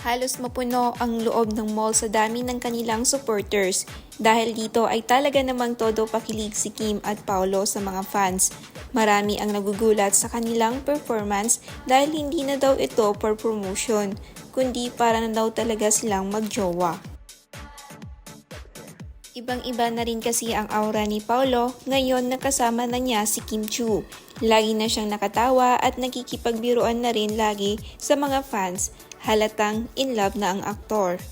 Halos mapuno ang loob ng mall sa dami ng kanilang supporters. Dahil dito ay talaga namang todo pakilig si Kim at Paolo sa mga fans. Marami ang nagugulat sa kanilang performance dahil hindi na daw ito for promotion, kundi para na daw talaga silang magjowa. Ibang-iba na rin kasi ang aura ni Paulo ngayon nakasama na niya si Kim Chu. Lagi na siyang nakatawa at nakikipagbiruan na rin lagi sa mga fans. Halatang in love na ang aktor.